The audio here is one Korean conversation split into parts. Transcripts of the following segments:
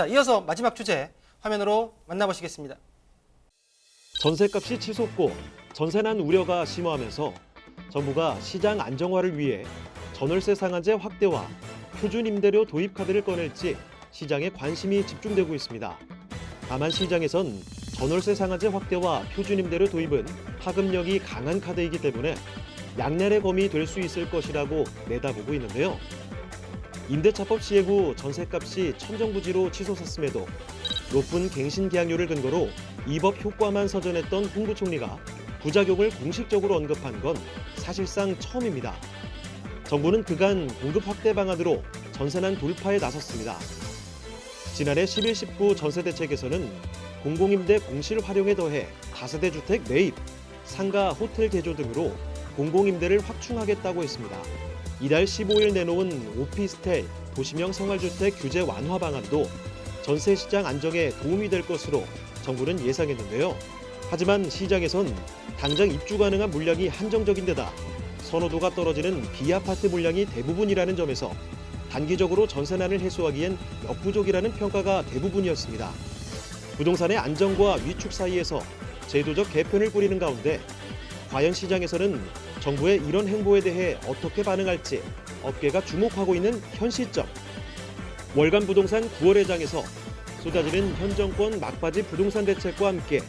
자, 이어서 마지막 주제 화면으로 만나보시겠습니다. 전세값이 치솟고 전세난 우려가 심화하면서 정부가 시장 안정화를 위해 전월세 상한제 확대와 표준 임대료 도입 카드를 꺼낼지 시장에 관심이 집중되고 있습니다. 다만 시장에선 전월세 상한제 확대와 표준 임대료 도입은 파급력이 강한 카드이기 때문에 양날의 검이 될 수 있을 것이라고 내다보고 있는데요. 임대차법 시행 후 전세값이 천정부지로 치솟았음에도 높은 갱신 계약률을 근거로 이 법 효과만 서전했던 홍 부총리가 부작용을 공식적으로 언급한 건 사실상 처음입니다. 정부는 그간 공급 확대 방안으로 전세난 돌파에 나섰습니다. 지난해 11, 19 전세 대책에서는 공공임대 공실 활용에 더해 다세대 주택 매입, 상가, 호텔 개조 등으로 공공임대를 확충하겠다고 했습니다. 이달 15일 내놓은 오피스텔, 도시명 생활주택 규제 완화 방안도 전세 시장 안정에 도움이 될 것으로 정부는 예상했는데요. 하지만 시장에선 당장 입주 가능한 물량이 한정적인 데다 선호도가 떨어지는 비아파트 물량이 대부분이라는 점에서 단기적으로 전세난을 해소하기엔 역부족이라는 평가가 대부분이었습니다. 부동산의 안정과 위축 사이에서 제도적 개편을 꾸리는 가운데 과연 시장에서는 정부의 이런 행보에 대해 어떻게 반응할지 업계가 주목하고 있는 현 시점. 월간 부동산 9월의 장에서 쏟아지는 현 정권 막바지 부동산 대책과 함께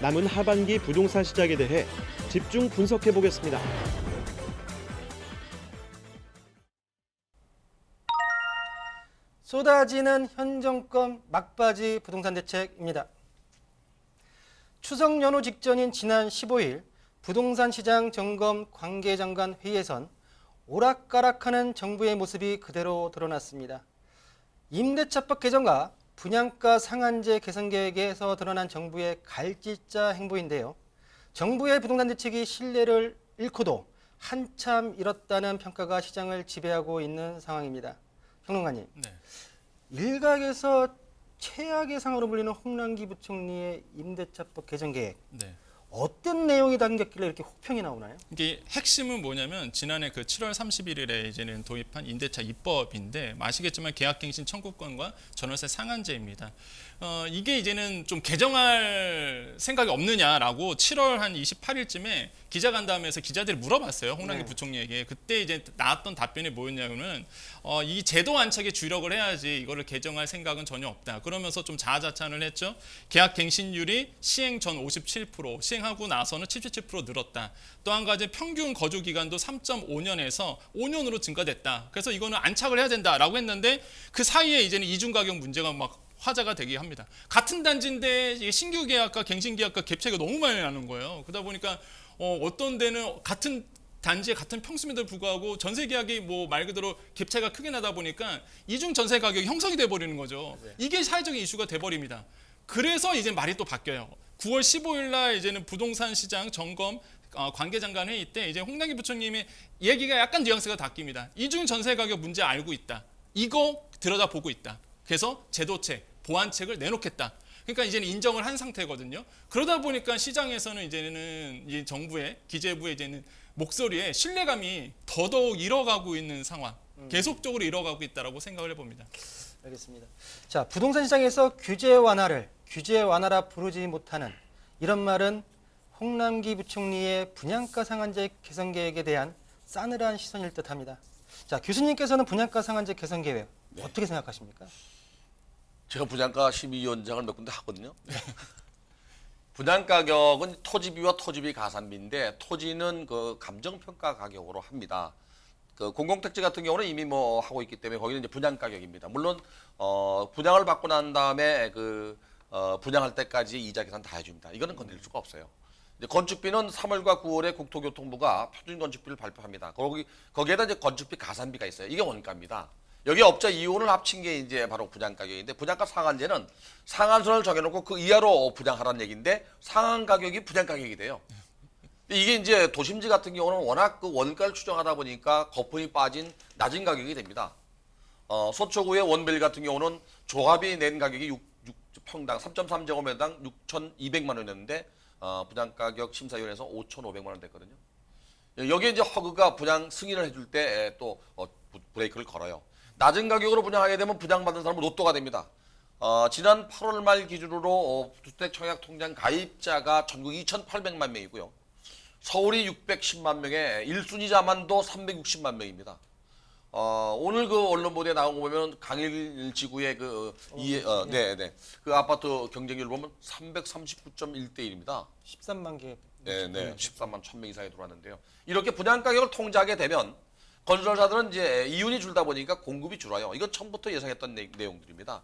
남은 하반기 부동산 시장에 대해 집중 분석해 보겠습니다. 쏟아지는 현 정권 막바지 부동산 대책입니다. 추석 연휴 직전인 지난 15일 부동산 시장 점검 관계장관 회의에선 오락가락하는 정부의 모습이 그대로 드러났습니다. 임대차법 개정과 분양가 상한제 개선 계획에서 드러난 정부의 갈짓자 행보인데요. 정부의 부동산 대책이 신뢰를 잃고도 한참 잃었다는 평가가 시장을 지배하고 있는 상황입니다. 평론가님. 네. 일각에서 최악의 상으로 불리는 홍남기 부총리의 임대차법 개정 계획 네. 어떤 내용이 담겼길래 이렇게 혹평이 나오나요? 이게 핵심은 뭐냐면 지난해 그 7월 31일에 이제는 도입한 임대차 입법인데 아시겠지만 계약갱신 청구권과 전월세 상한제입니다. 어, 이게 이제는 좀 개정할 생각이 없느냐라고 7월 한 28일쯤에 기자간담회에서 기자들이 물어봤어요 홍남기 네. 부총리에게 그때 이제 나왔던 답변이 뭐였냐면은 어, 이 제도 안착에 주력을 해야지 이거를 개정할 생각은 전혀 없다. 그러면서 좀 자아자찬을 했죠. 계약 갱신율이 시행 전 57%, 시행하고 나서는 77% 늘었다. 또 한 가지 평균 거주 기간도 3.5년에서 5년으로 증가됐다. 그래서 이거는 안착을 해야 된다라고 했는데 그 사이에 이제는 이중 가격 문제가 막 화제가 되게 합니다. 같은 단지인데 신규 계약과 갱신 계약과 갭 차이가 너무 많이 나는 거예요. 그러다 보니까 어, 어떤 데는 같은 단지에 같은 평수임에도 불구하고 전세 계약이 뭐 말 그대로 갭 차이가 크게 나다 보니까 이중 전세 가격이 형성이 돼 버리는 거죠. 이게 사회적인 이슈가 돼 버립니다. 그래서 이제 말이 또 바뀌어요. 9월 15일 날 이제는 부동산 시장 점검 어, 관계장관 회의 때 이제 홍남기 부총님의 얘기가 약간 뉘앙스가 바뀝니다. 이중 전세 가격 문제 알고 있다. 이거 들여다보고 있다. 그래서 제도책, 보완책을 내놓겠다. 그러니까 이제는 인정을 한 상태거든요. 그러다 보니까 시장에서는 이제는 이 정부의 기재부의 이제는 목소리에 신뢰감이 더더욱 잃어가고 있는 상황, 계속적으로 잃어가고 있다라고 생각을 해봅니다. 알겠습니다. 자, 부동산 시장에서 규제 완화를 규제 완화라 부르지 못하는 이런 말은 홍남기 부총리의 분양가 상한제 개선 계획에 대한 싸늘한 시선일 듯합니다. 자, 교수님께서는 분양가 상한제 개선 계획 어떻게 생각하십니까? 제가 분양가 심의위원장을 몇 군데 하거든요. 분양 가격은 토지비와 토지비 가산비인데 토지는 그 감정평가 가격으로 합니다. 그 공공택지 같은 경우는 이미 뭐 하고 있기 때문에 거기는 이제 분양 가격입니다. 물론 어 분양을 받고 난 다음에 그 어, 분양할 때까지 이자 계산 다 해줍니다. 이거는 건드릴 수가 없어요. 이제 건축비는 3월과 9월에 국토교통부가 표준 건축비를 발표합니다. 거기 거기에다 이제 건축비 가산비가 있어요. 이게 원가입니다. 여기 업자 이혼을 합친 게 이제 바로 분양 가격인데 분양가 상한제는 상한선을 정해놓고 그 이하로 분양하라는 얘기인데 상한 가격이 분양 가격이 돼요. 이게 이제 도심지 같은 경우는 워낙 그 원가를 추정하다 보니까 거품이 빠진 낮은 가격이 됩니다. 어, 서초구의 원벨 같은 경우는 조합이 낸 가격이 6, 6 평당 3.3제곱미터당 6,200만 원이었는데 어, 분양 가격 심사위원회에서 5,500만 원 됐거든요. 여기에 이제 허그가 분양 승인을 해줄 때또 어, 부- 브레이크를 걸어요. 낮은 가격으로 분양하게 되면 분양받은 사람은 로또가 됩니다. 어, 지난 8월 말 기준으로 어, 주택 청약 통장 가입자가 전국 2,800만 명이고요. 서울이 610만 명에 1순위자만도 360만 명입니다. 어, 오늘 그 언론 보도에 나온 거 보면 강일 지구의 그, 이, 어, 네, 네. 그 아파트 경쟁률 보면 339.1대 1입니다. 13만 개. 네, 네. 13만 1000명 이상이 들어왔는데요. 이렇게 분양 가격을 통제하게 되면 건설사들은 이제 이윤이 줄다 보니까 공급이 줄어요. 이건 처음부터 예상했던 내, 내용들입니다.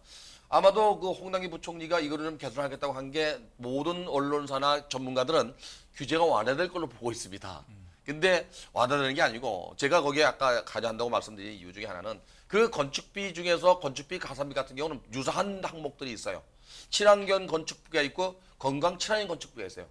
아마도 그 홍남기 부총리가 이거를 좀 개선하겠다고 한 게 모든 언론사나 전문가들은 규제가 완화될 걸로 보고 있습니다. 근데 완화되는 게 아니고 제가 거기에 아까 가져간다고 말씀드린 이유 중에 하나는 그 건축비 중에서 건축비 가산비 같은 경우는 유사한 항목들이 있어요. 친환경 건축비가 있고 건강 친환경 건축비가 있어요.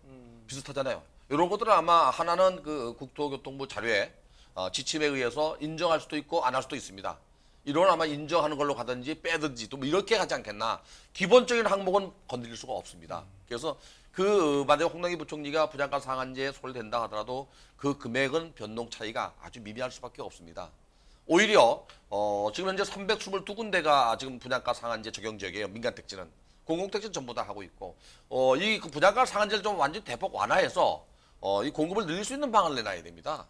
비슷하잖아요. 이런 것들은 아마 하나는 그 국토교통부 자료에 어, 지침에 의해서 인정할 수도 있고 안 할 수도 있습니다. 이런 아마 인정하는 걸로 가든지 빼든지 또 뭐 이렇게 하지 않겠나. 기본적인 항목은 건드릴 수가 없습니다. 그래서 그 만약 홍남기 부총리가 부장가 상한제에 댄다 하더라도 그 금액은 변동 차이가 아주 미미할 수밖에 없습니다. 오히려 어, 지금 현재 322군데가 지금 분양가 상한제 적용 지역이에요. 민간 택지는 공공 택지는 전부 다 하고 있고 어, 이그 분양가 상한제를 좀 완전 히 대폭 완화해서 어, 이 공급을 늘릴 수 있는 방안을 내놔야 됩니다.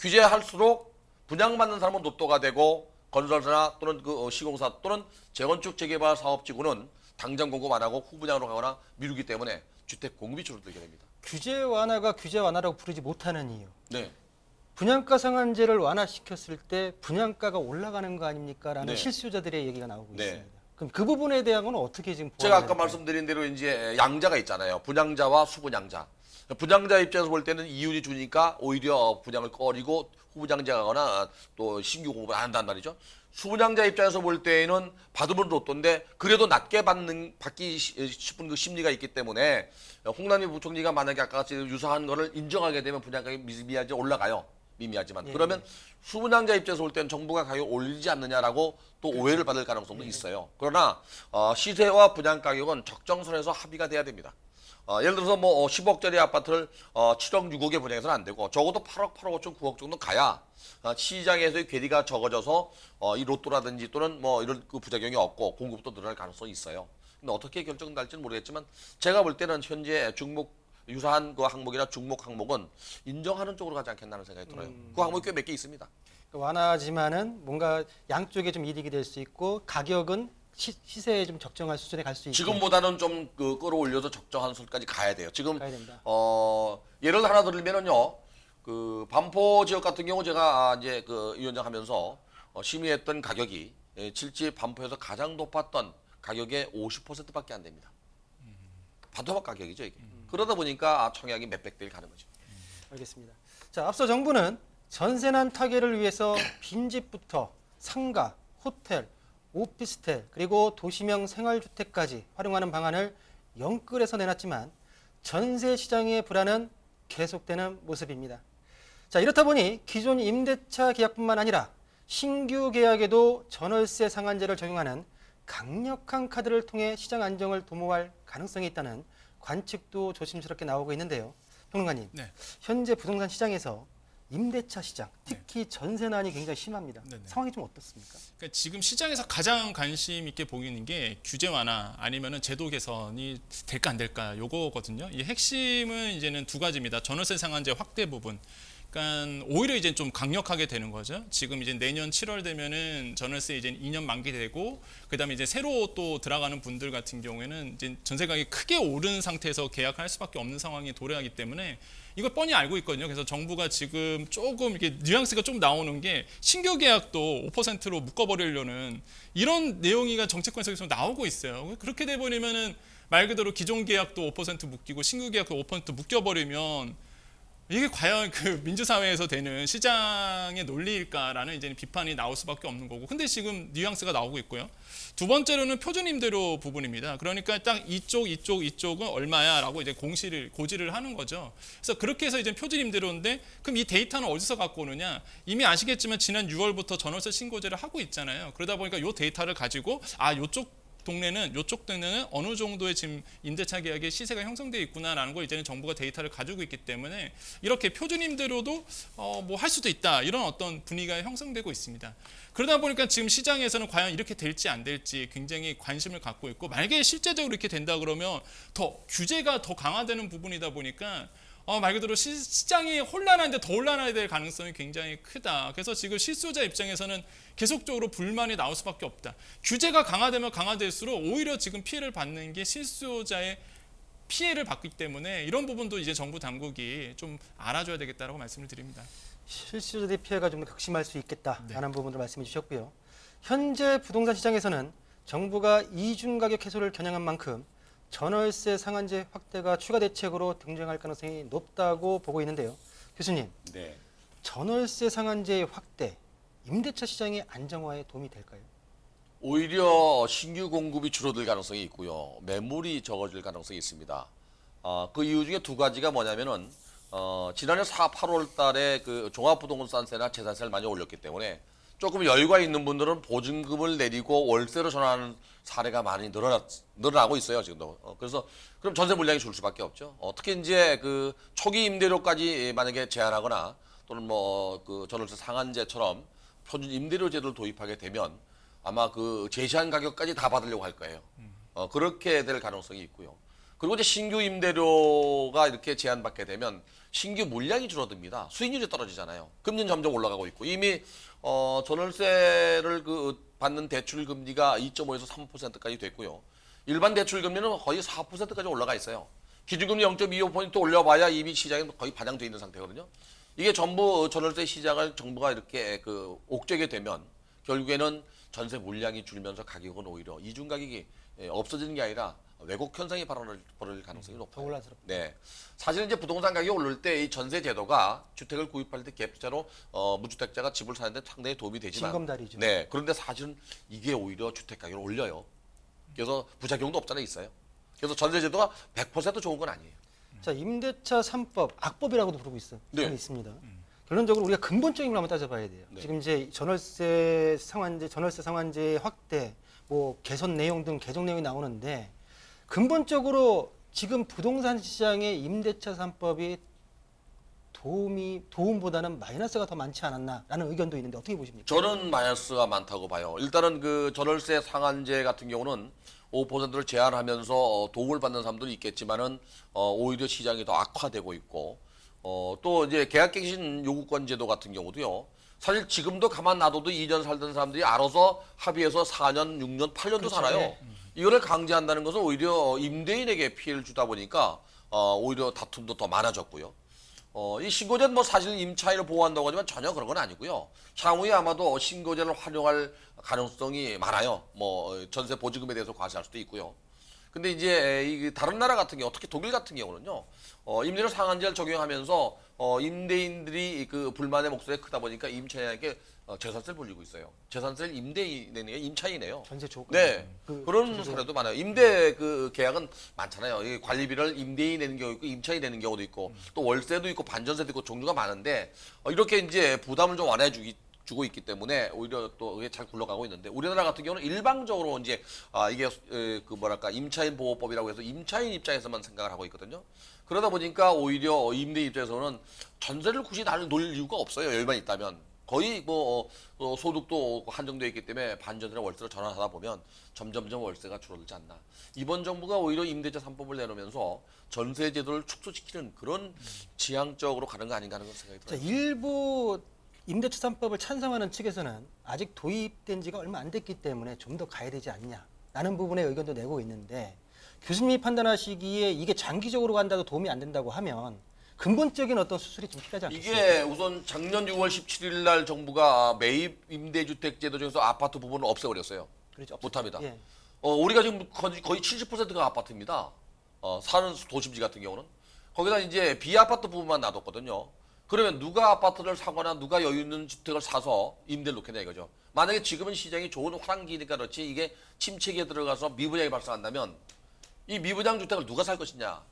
규제할수록 분양받는 사람은 로또가 되고 건설사나 또는 그 어, 시공사 또는 재건축 재개발 사업지구는 당장 공급 안 하고 후분양으로 가거나 미루기 때문에 주택 공급이 줄어들게 됩니다. 규제 완화가 규제 완화라고 부르지 못하는 이유. 네. 분양가 상한제를 완화시켰을 때 분양가가 올라가는 거 아닙니까라는 네. 실수요자들의 얘기가 나오고 네. 있습니다. 그럼 그 부분에 대한 건 어떻게 지금 제가 아까 될까요? 말씀드린 대로 이제 양자가 있잖아요. 분양자와 수분양자. 분양자 입장에서 볼 때는 이윤이 주니까 오히려 분양을 꺼리고 후분양자거나 또 신규 공급을 안 한단 말이죠. 수분양자 입장에서 볼 때에는 받으면 로또인데 그래도 낮게 받는 받기 시- 싶은 그 심리가 있기 때문에 홍남기 부총리가 만약에 아까 같이 유사한 거를 인정하게 되면 분양가격이 미미하게 올라가요. 미미하지만 예, 그러면 수분양자 입장에서 볼 때는 정부가 가격 올리지 않느냐라고 또 오해를 받을 가능성도 있어요. 그러나 어, 시세와 분양 가격은 적정선에서 합의가 돼야 됩니다. 어, 예를 들어서 뭐 10억짜리 아파트를 어, 7억 6억에 분양해서는 안 되고 적어도 8억 8억 5천 9억 정도 가야 어, 시장에서의 괴리가 적어져서 어, 이 로또라든지 또는 뭐 이런 그 부작용이 없고 공급도 늘어날 가능성이 있어요. 근데 어떻게 결정 날지는 모르겠지만 제가 볼 때는 현재 중목 유사한 그 항목이나 중목 항목은 인정하는 쪽으로 가지 않겠나는 생각이 들어요. 그 항목이 꽤 몇 개 있습니다. 그러니까 완화지만은 뭔가 양쪽에 좀 이득이 될 수 있고 가격은 시, 시세에 좀 적정한 수준에 갈 수 있게 지금보다는 좀 그 끌어올려서 적정한 수까지 가야 돼요. 지금 가야 된다. 어 예를 하나 들면은요. 그 반포 지역 같은 경우 제가 아, 이제 그 위원장 하면서 어, 심의했던 가격이 예, 실제 반포에서 가장 높았던 가격의 50%밖에 안 됩니다. 반토막 가격이죠 이게. 그러다 보니까 아, 청약이 몇백 대일 가는 거죠. 알겠습니다. 자, 앞서 정부는 전세난 타개를 위해서 빈집부터 상가, 호텔, 오피스텔 그리고 도시명 생활주택까지 활용하는 방안을 영끌해서 내놨지만 전세 시장의 불안은 계속되는 모습입니다. 자, 이렇다 보니 기존 임대차 계약뿐만 아니라 신규 계약에도 전월세 상한제를 적용하는 강력한 카드를 통해 시장 안정을 도모할 가능성이 있다는 관측도 조심스럽게 나오고 있는데요. 평론가님, 네. 현재 부동산 시장에서 임대차 시장, 특히 전세난이 굉장히 심합니다. 네네. 상황이 좀 어떻습니까? 그러니까 지금 시장에서 가장 관심 있게 보이는 게 규제 완화 아니면은 제도 개선이 될까 안 될까 요거거든요. 이 핵심은 이제는 두 가지입니다. 전월세 상한제 확대 부분. 그러니까 오히려 이제 좀 강력하게 되는 거죠. 지금 이제 내년 7월 되면은 전월세 이제 2년 만기 되고 그다음에 이제 새로 또 들어가는 분들 같은 경우에는 이제 전세 가격이 크게 오른 상태에서 계약할 수밖에 없는 상황이 도래하기 때문에 이걸 뻔히 알고 있거든요. 그래서 정부가 지금 조금 이게 뉘앙스가 좀 나오는 게 신규 계약도 5%로 묶어버리려는 이런 내용이가 정책권에서 나오고 있어요. 그렇게 돼 버리면은 말 그대로 기존 계약도 5% 묶이고 신규 계약도 5% 묶여버리면 이게 과연 그 민주사회에서 되는 시장의 논리일까라는 이제 비판이 나올 수밖에 없는 거고. 근데 지금 뉘앙스가 나오고 있고요. 두 번째로는 표준 임대료 부분입니다. 그러니까 딱 이쪽, 이쪽, 이쪽은 얼마야라고 이제 공시를 고지를 하는 거죠. 그래서 그렇게 해서 이제 표준 임대료인데 그럼 이 데이터는 어디서 갖고 오느냐? 이미 아시겠지만 지난 6월부터 전월세 신고제를 하고 있잖아요. 그러다 보니까 이 데이터를 가지고 아, 요쪽 동네는 이쪽 동네는 어느 정도의 지금 임대차 계약의 시세가 형성돼 있구나라는 걸 이제는 정부가 데이터를 가지고 있기 때문에 이렇게 표준 임대료도 어, 뭐 할 수도 있다 이런 어떤 분위기가 형성되고 있습니다. 그러다 보니까 지금 시장에서는 과연 이렇게 될지 안 될지 굉장히 관심을 갖고 있고 만약에 실제적으로 이렇게 된다 그러면 더 규제가 더 강화되는 부분이다 보니까 어, 말 그대로 시, 시장이 혼란한데 더 혼란하게 될 가능성이 굉장히 크다. 그래서 지금 실수요자 입장에서는 계속적으로 불만이 나올 수밖에 없다. 규제가 강화되면 강화될수록 오히려 지금 피해를 받는 게 실수요자의 피해를 받기 때문에 이런 부분도 이제 정부 당국이 좀 알아줘야 되겠다라고 말씀을 드립니다. 실수요자의 피해가 좀더 극심할 수 있겠다라는 네. 부분을 말씀해 주셨고요. 현재 부동산 시장에서는 정부가 이중 가격 해소를 겨냥한 만큼 전월세 상한제 확대가 추가 대책으로 등장할 가능성이 높다고 보고 있는데요. 교수님, 네. 전월세 상한제 확대 임대차 시장의 안정화에 도움이 될까요? 오히려 신규 공급이 줄어들 가능성이 있고요. 매물이 적어질 가능성이 있습니다. 어, 그 이유 중에 두 가지가 뭐냐면은 어, 지난해 4, 8월 달에 그 종합부동산세나 재산세를 많이 올렸기 때문에 조금 여유가 있는 분들은 보증금을 내리고 월세로 전환하는 사례가 많이 늘어나, 늘어나고 있어요, 지금도. 어, 그래서 그럼 전세 물량이 줄 수밖에 없죠. 어, 특히 이제 그 초기 임대료까지 만약에 제한하거나 또는 뭐 그 전월세 상한제처럼 표준 임대료 제도를 도입하게 되면 아마 그 제시한 가격까지 다 받으려고 할 거예요. 어, 그렇게 될 가능성이 있고요. 그리고 이제 신규 임대료가 이렇게 제한받게 되면 신규 물량이 줄어듭니다. 수익률이 떨어지잖아요. 금리는 점점 올라가고 있고 이미 어, 전월세를 그 받는 대출 금리가 2.5에서 3%까지 됐고요. 일반 대출 금리는 거의 4%까지 올라가 있어요. 기준금리 0.25포인트 올려봐야 이미 시장에 거의 반영돼 있는 상태거든요. 이게 전부 전월세 시장을 정부가 이렇게 그 옥죄게 되면 결국에는 전세 물량이 줄면서 가격은 오히려 이중 가격이 예, 없어지는 게 아니라 왜곡 현상이 발생할 벌어질 가능성이 더 높아요. 혼란스럽다. 네. 사실은 이제 부동산 가격이 오를 때 이 전세 제도가 주택을 구입할 때 갭자로 어, 무주택자가 집을 사는 데 상당히 도움이 되지만 징검다리죠. 네. 그런데 사실은 이게 오히려 주택 가격을 올려요. 그래서 부작용도 없잖아요, 있어요. 그래서 전세 제도가 100% 좋은 건 아니에요. 자, 임대차 3법, 악법이라고도 부르고 있어, 네. 있습니다. 결론적으로 우리가 근본적인 걸 한번 따져봐야 돼요. 네. 지금 이제 전월세 상한제, 전월세 상한제 확대, 뭐 개선 내용 등 개정 내용이 나오는데 근본적으로 지금 부동산 시장의 임대차 3법이 도움이 도움보다는 마이너스가 더 많지 않았나라는 의견도 있는데 어떻게 보십니까? 저는 마이너스가 많다고 봐요. 일단은 그 전월세 상한제 같은 경우는 5%를 제한하면서 어, 도움을 받는 사람들이 있겠지만은 어, 오히려 시장이 더 악화되고 있고 어, 또 이제 계약갱신 요구권 제도 같은 경우도요. 사실 지금도 가만 놔둬도 2년 살던 사람들이 알아서 합의해서 4년, 6년, 8년도 그렇죠. 살아요. 네. 이거를 강제한다는 것은 오히려 임대인에게 피해를 주다 보니까 어, 오히려 다툼도 더 많아졌고요. 어, 이 신고제는 뭐 사실 임차인을 보호한다고 하지만 전혀 그런 건 아니고요. 향후에 아마도 신고제를 활용할 가능성이 많아요. 뭐 어, 전세 보증금에 대해서 과세할 수도 있고요. 근데 이제 이 다른 나라 같은 경우, 특히 독일 같은 경우는요, 어, 임대료 상한제를 적용하면서 어, 임대인들이 그 불만의 목소리가 크다 보니까 임차인에게 어, 재산세를 불리고 있어요. 재산세를 게 임차인이에요. 전세 조건. 네. 그 그, 런 전세 사례도 많아요. 임대 그 계약은 많잖아요. 이 관리비를 임대인이 내는 경우 있고 임차인이 내는 경우도 있고 또 월세도 있고 반전세도 있고 종류가 많은데 어, 이렇게 이제 부담을 좀 완화해 주기 주고 있기 때문에 오히려 또 이게 잘 굴러가고 있는데 우리나라 같은 경우는 일방적으로 이제 아 이게 에, 그 뭐랄까 임차인 보호법이라고 해서 임차인 입장에서만 생각을 하고 있거든요. 그러다 보니까 오히려 임대 입장에서는 전세를 굳이 나를 놀 이유가 없어요. 여유만 있다면 거의 뭐 어, 소득도 한정되어 있기 때문에 반전이나 월세로 전환하다 보면 점점점 월세가 줄어들지 않나. 이번 정부가 오히려 임대차 3법을 내놓으면서 전세 제도를 축소시키는 그런 지향적으로 가는 거 아닌가 하는 생각이 자, 들어요. 일부 임대차 3법을 찬성하는 측에서는 아직 도입된 지가 얼마 안 됐기 때문에 좀 더 가야 되지 않냐라는 부분의 의견도 내고 있는데 교수님이 판단하시기에 이게 장기적으로 간다고 도움이 안 된다고 하면 근본적인 어떤 수술이 좀 필요하지 않겠습니까? 이게 우선 작년 6월 17일 날 정부가 매입 임대주택 제도 중에서 아파트 부분을 없애버렸어요. 그렇죠. 못합니다. 예. 어, 우리가 지금 거의 거의 70%가 아파트입니다. 어, 사는 도심지 같은 경우는. 거기다 이제 비아파트 부분만 놔뒀거든요. 그러면 누가 아파트를 사거나 누가 여유 있는 주택을 사서 임대를 놓겠냐 이거죠. 만약에 지금은 시장이 좋은 환기니까 그렇지 이게 침체기에 들어가서 미분양이 발생한다면 이 미분양 주택을 누가 살 것이냐.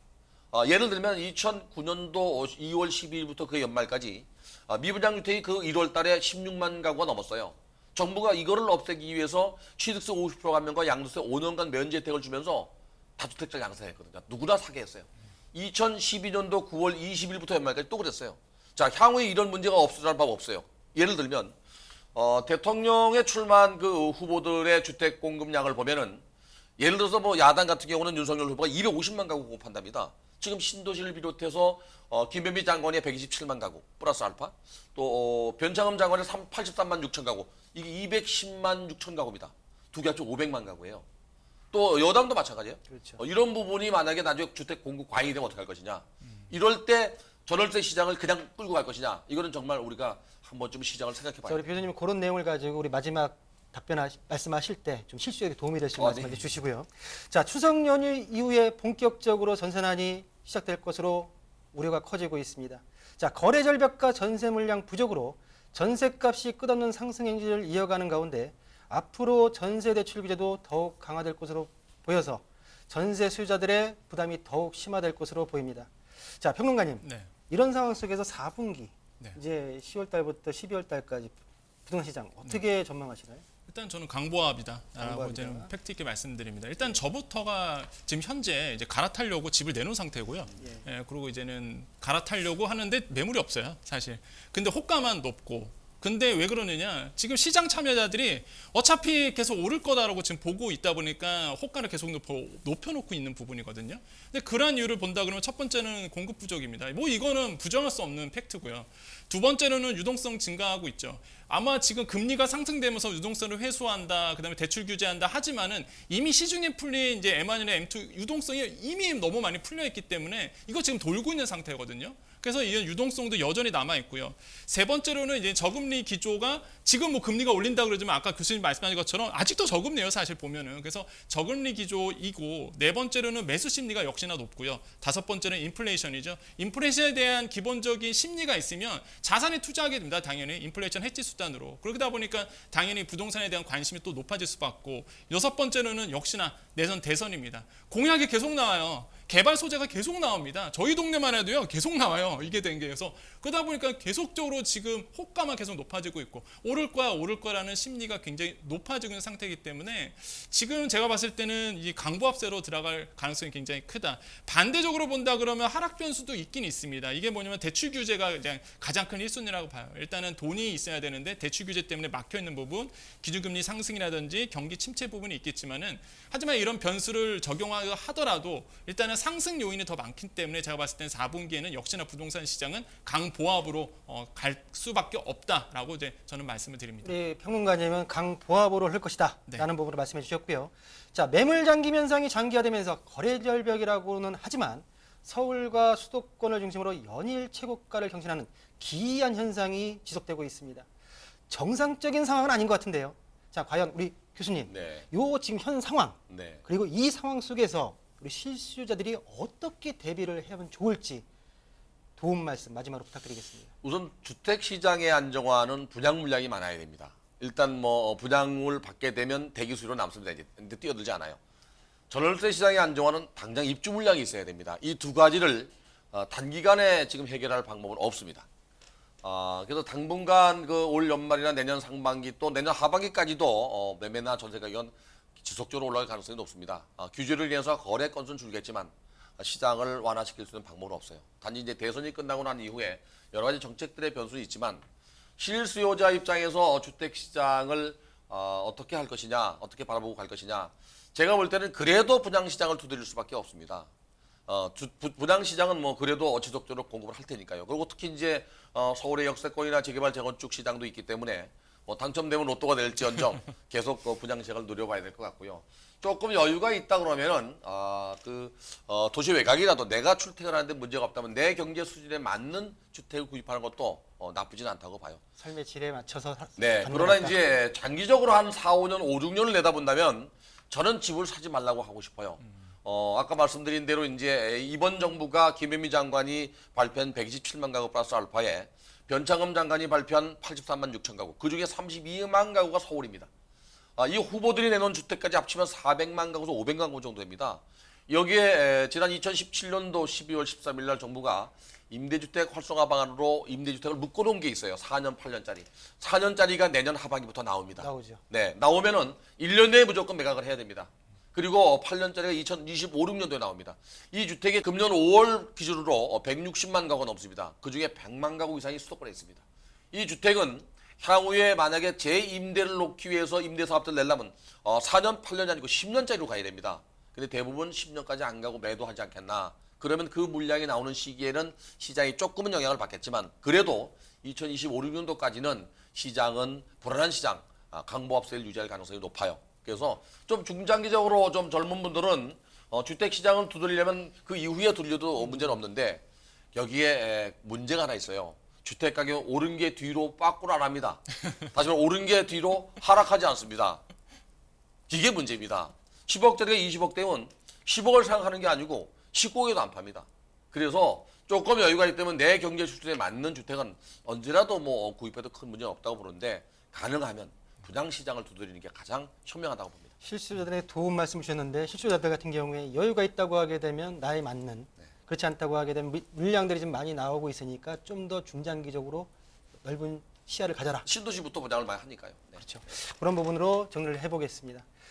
어, 예를 들면 2009년도 2월 12일부터 그 연말까지 어, 미분양 주택이 그 1월 달에 16만 가구가 넘었어요. 정부가 이거를 없애기 위해서 취득세 50% 감면과 양도세 5년간 면제 혜택을 주면서 다주택자 양산했거든요. 누구나 사게 했어요. 2012년도 9월 20일부터 연말까지 또 그랬어요. 자, 향후에 이런 문제가 없어질 법 없어요. 예를 들면 어, 대통령에 출마한 그 후보들의 주택 공급량을 보면은 예를 들어서 뭐 야당 같은 경우는 윤석열 후보가 250만 가구 공급한답니다. 지금 신도시를 비롯해서 어, 김현미 장관이 127만 가구 플러스 알파 또 어, 변창흠 장관이 3, 83만 6천 가구 이게 210만 6천 가구입니다. 두 개 합쳐 500만 가구예요. 또 여당도 마찬가지예요. 그렇죠. 어, 이런 부분이 만약에 나중에 주택 공급 과잉이 되면 어떻게 할 것이냐. 이럴 때 전월세 시장을 그냥 끌고 갈 것이냐. 이거는 정말 우리가 한 번쯤 시장을 생각해 자, 봐야 우리 돼요. 교수님 그런 내용을 가지고 우리 마지막 답변 말씀하실 때 좀 실수에 도움이 될 수 있는 아, 말씀 네. 해 주시고요. 자, 추석 연휴 이후에 본격적으로 전세난이 시작될 것으로 우려가 커지고 있습니다. 자, 거래 절벽과 전세 물량 부족으로 전세값이 끝없는 상승 행진을 이어가는 가운데 앞으로 전세 대출 규제도 더욱 강화될 것으로 보여서 전세 수요자들의 부담이 더욱 심화될 것으로 보입니다. 자, 평론가님. 네. 이런 상황 속에서 4분기 네. 이제 10월 달부터 12월 달까지 부동산 시장 어떻게 전망하시나요? 일단 저는 강보합이다라고 강보합이다. 이제 팩트 있게 말씀드립니다. 일단 저부터가 지금 현재 이제 갈아타려고 집을 내놓은 상태고요. 예, 그리고 이제는 갈아타려고 하는데 매물이 없어요, 사실. 근데 호가만 높고. 근데 왜 그러느냐? 지금 시장 참여자들이 어차피 계속 오를 거다라고 지금 보고 있다 보니까 호가를 계속 높여, 높여 놓고 있는 부분이거든요. 근데 그러한 이유를 본다 그러면 첫 번째는 공급 부족입니다. 뭐 이거는 부정할 수 없는 팩트고요. 두 번째로는 유동성 증가하고 있죠. 아마 지금 금리가 상승되면서 유동성을 회수한다, 그다음에 대출 규제한다 하지만은 이미 시중에 풀린 이제 M1이나 M2 유동성이 이미 너무 많이 풀려 있기 때문에 이거 지금 돌고 있는 상태거든요. 그래서 이 유동성도 여전히 남아 있고요. 세 번째로는 이제 저금리 기조가 지금 뭐 금리가 올린다 그러지만 아까 교수님 말씀하신 것처럼 아직도 저금리예요, 사실 보면은. 그래서 저금리 기조이고 네 번째로는 매수 심리가 역시나 높고요. 다섯 번째는 인플레이션이죠. 인플레이션에 대한 기본적인 심리가 있으면 자산에 투자하게 됩니다. 당연히 인플레이션 해지 수단으로. 그러다 보니까 당연히 부동산에 대한 관심이 또 높아질 수밖에 없고 여섯 번째로는 역시나 내선 대선입니다. 공약이 계속 나와요. 개발 소재가 계속 나옵니다. 저희 동네만 해도요 계속 나와요. 이게 된게 그래서 그러다 보니까 계속적으로 지금 호가만 계속 높아지고 있고 오를 거야 오를 거라는 심리가 굉장히 높아지고 있는 상태이기 때문에 지금 제가 봤을 때는 이 강보합세로 들어갈 가능성이 굉장히 크다. 반대적으로 본다 그러면 하락 변수도 있긴 있습니다. 이게 뭐냐면 대출 규제가 그냥 가장 큰 1순위라고 봐요. 일단은 돈이 있어야 되는데 대출 규제 때문에 막혀 있는 부분, 기준금리 상승이라든지 경기 침체 부분이 있겠지만은 하지만 이런 변수를 적용하더라도 일단은 상승 요인이 더 많기 때문에 제가 봤을 때는 4분기에는 역시나 부동산 시장은 강보합으로 어, 갈 수밖에 없다라고 이제 저는 말씀을 드립니다. 우리 평론가님은 강보합으로 흘 것이다 네. 라는 부분을 말씀해 주셨고요. 자 매물 장기 현상이 장기화되면서 거래 절벽이라고는 하지만 서울과 수도권을 중심으로 연일 최고가를 경신하는 기이한 현상이 지속되고 있습니다. 정상적인 상황은 아닌 것 같은데요. 자 과연 우리 교수님 네. 요 지금 현 상황 네. 그리고 이 상황 속에서 우리 실수요자들이 어떻게 대비를 하면 좋을지 도움 말씀 마지막으로 부탁드리겠습니다. 우선 주택 시장의 안정화는 분양 물량이 많아야 됩니다. 일단 뭐 분양을 받게 되면 대기 수로 남습니다. 이제 뛰어들지 않아요. 전월세 시장의 안정화는 당장 입주 물량이 있어야 됩니다. 이 두 가지를 어, 단기간에 지금 해결할 방법은 없습니다. 아, 그래서 당분간 그 올 연말이나 내년 상반기 또 내년 하반기까지도 어, 매매나 전세 가격은 지속적으로 올라갈 가능성이 높습니다. 아, 규제를 인해서 거래 건수는 줄겠지만 아, 시장을 완화시킬 수 있는 방법은 없어요. 단지 이제 대선이 끝나고 난 이후에 여러 가지 정책들의 변수는 있지만 실수요자 입장에서 주택 시장을 어, 어떻게 할 것이냐, 어떻게 바라보고 갈 것이냐. 제가 볼 때는 그래도 분양 시장을 두드릴 수밖에 없습니다. 어, 주, 부, 분양 시장은 뭐 그래도 지속적으로 공급을 할 테니까요. 그리고 특히 이제 어, 서울의 역세권이나 재개발 재건축 시장도 있기 때문에 뭐 당첨되면 로또가 될지언정 계속 그 분양 시장을 노려봐야 될 것 같고요. 조금 여유가 있다 그러면은 아, 그 어, 도시 외곽이라도 내가 출퇴근하는데 문제가 없다면 내 경제 수준에 맞는 주택을 구입하는 것도 어, 나쁘진 않다고 봐요. 삶의 질에 맞춰서 사- 네. 그러나 것 같다. 이제 장기적으로 한 4, 5년, 5, 6년을 내다본다면 저는 집을 사지 말라고 하고 싶어요. 어, 아까 말씀드린 대로 이제 이번 정부가 김현미 장관이 발표한 127만 가구 플러스 알파에 변창흠 장관이 발표한 83만 6천 가구, 그 중에 32만 가구가 서울입니다. 아, 이 후보들이 내놓은 주택까지 합치면 400만 가구에서 500만 가구 정도 됩니다. 여기에 에, 지난 2017년도 12월 13일 날 정부가 임대주택 활성화 방안으로 임대주택을 묶어놓은 게 있어요. 4년, 8년짜리. 4년짜리가 내년 하반기부터 나옵니다. 나오죠. 네, 나오면은 1년 내에 무조건 매각을 해야 됩니다. 그리고 8년짜리가 2025, 6년도에 나옵니다. 이 주택이 금년 5월 기준으로 160만 가구가 넘습니다. 그 중에 100만 가구 이상이 수도권에 있습니다. 이 주택은 향후에 만약에 재임대를 놓기 위해서 임대사업자를 내려면 어, 4년, 8년이 아니고 10년짜리로 가야 됩니다. 근데 대부분 10년까지 안 가고 매도하지 않겠나. 그러면 그 물량이 나오는 시기에는 시장이 조금은 영향을 받겠지만 그래도 2025, 6년도까지는 시장은 불안한 시장, 아, 강보합세를 유지할 가능성이 높아요. 그래서 좀 중장기적으로 좀 젊은 분들은 어, 주택 시장을 두드리려면 그 이후에 두드려도 문제는 없는데 여기에 에, 문제가 하나 있어요. 주택 가격 오른 게 뒤로 빠꾸를 안 합니다. 다시 말해 오른 게 뒤로 하락하지 않습니다. 이게 문제입니다. 10억짜리가 20억대면 10억을 생각하는 게 아니고 19억에도 안 팝니다. 그래서 조금 여유가 있다면 내 경제 수준에 맞는 주택은 언제라도 뭐 구입해도 큰 문제는 없다고 보는데 가능하면 분양 시장을 두드리는 게 가장 현명하다고 봅니다. 실수요자들의 도움 말씀 주셨는데 실수요자들 같은 경우에 여유가 있다고 하게 되면 나에 맞는 그렇지 않다고 하게 되면 미- 물량들이 좀 많이 나오고 있으니까 좀 더 중장기적으로 넓은 시야를 가져라. 신도시부터 분양을 많이 하니까요. 네. 그렇죠. 그런 부분으로 정리를 해보겠습니다.